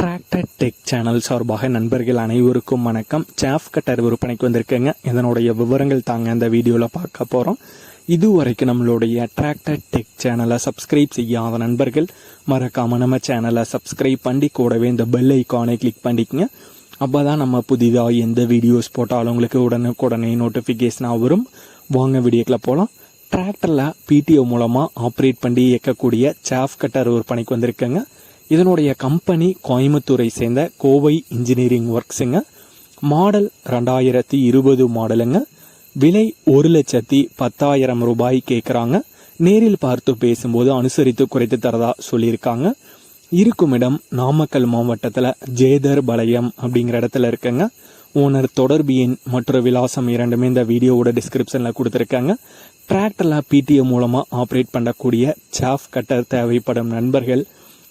Tractor tech channel சார்பாக நண்பர்கள் அனைவருக்கும் வணக்கம். சாஃப் கட்டர் விற்பனைக்கு வந்திருக்கேங்க. இதனுடைய விவரங்கள் தாங்க இந்த வீடியோவில் பார்க்க போகிறோம் இதுவரைக்கும் நம்மளுடைய டிராக்டர் டெக் சேனலை சப்ஸ்கிரைப் செய்யாத நண்பர்கள் மறக்காம நம்ம சேனலை சப்ஸ்கிரைப் பண்ணி கூடவே இந்த பெல் ஐக்கானை கிளிக் பண்ணிக்கங்க. அப்போ தான் நம்ம புதிதாக எந்த வீடியோஸ் போட்டாலும் உங்களுக்கு உடனுக்குடனே நோட்டிஃபிகேஷனாக வரும். வாங்க வீடியோக்கில் போகலாம் டிராக்டரில் பிடிஓ மூலமாக ஆப்ரேட் பண்ணி இயக்கக்கூடிய சாஃப் கட்டர் விற்பனைக்கு வந்திருக்கேங்க. இதனுடைய கம்பெனி கோயம்புத்தூரை சேர்ந்த கோவை இன்ஜினியரிங் ஒர்க்ஸுங்க. மாடல் ரெண்டாயிரத்தி இருபது மாடலுங்க. விலை ஒரு லட்சத்தி பத்தாயிரம் ரூபாய் கேட்குறாங்க நேரில் பார்த்து பேசும்போது அனுசரித்து குறைத்து தரதா சொல்லியிருக்காங்க. இருக்கும் இடம் நாமக்கல் மாவட்டத்தில் ஜேதர் பாளையம் அப்படிங்கிற இடத்துல இருக்குங்க. ஓனர் தொடர்பு எண் மற்றும் விலாசம் இரண்டுமே இந்த வீடியோவோட டிஸ்கிரிப்ஷனில் கொடுத்துருக்காங்க. டிராக்டரில் பிடிஎம் மூலமாக ஆப்ரேட் பண்ணக்கூடிய சாஃப் கட்டர் தேவைப்படும் நண்பர்கள்